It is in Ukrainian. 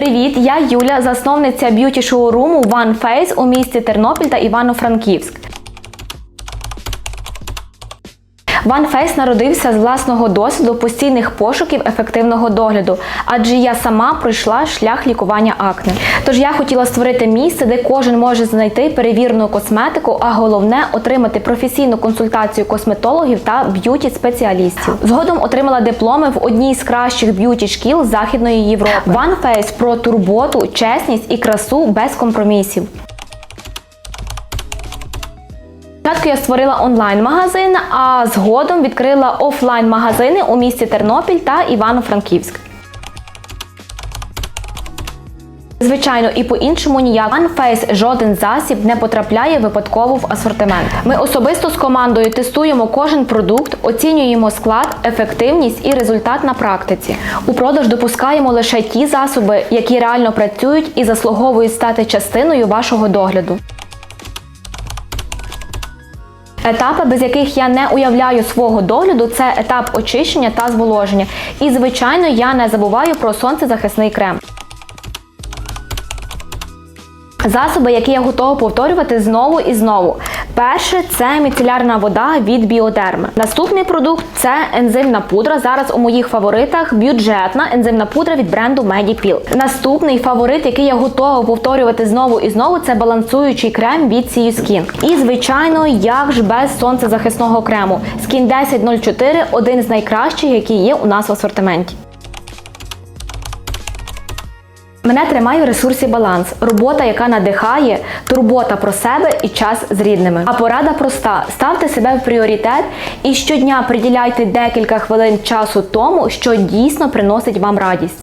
Привіт, я Юля, засновниця б'юті шоуруму One Face у місті Тернопіль та Івано-Франківськ. OneFace народився з власного досвіду постійних пошуків ефективного догляду, адже я сама пройшла шлях лікування акне. Тож я хотіла створити місце, де кожен може знайти перевірену косметику, а головне отримати професійну консультацію косметологів та б'юті-спеціалістів. Згодом отримала дипломи в одній з кращих б'юті шкіл Західної Європи. OneFace про турботу, чесність і красу без компромісів. Спочатку я створила онлайн-магазин, а згодом відкрила офлайн-магазини у місті Тернопіль та Івано-Франківськ. Звичайно, і по-іншому ніяк OneFace жоден засіб не потрапляє випадково в асортимент. Ми особисто з командою тестуємо кожен продукт, оцінюємо склад, ефективність і результат на практиці. У продаж допускаємо лише ті засоби, які реально працюють і заслуговують стати частиною вашого догляду. Етапи, без яких я не уявляю свого догляду, це етап очищення та зволоження. І, звичайно, я не забуваю про сонцезахисний крем. Засоби, які я готова повторювати знову і знову. Перше це міцелярна вода від біодерми. Наступний продукт це ензимна пудра. Зараз у моїх фаворитах бюджетна ензимна пудра від бренду Medipil. Наступний фаворит, який я готова повторювати знову і знову, це балансуючий крем від Sea Skin. І звичайно, як ж без сонцезахисного крему. Skin 1004 – один з найкращих, які є у нас в асортименті. Мене тримає в ресурсі баланс, робота, яка надихає, турбота про себе і час з рідними. А порада проста: ставте себе в пріоритет і щодня приділяйте декілька хвилин часу тому, що дійсно приносить вам радість.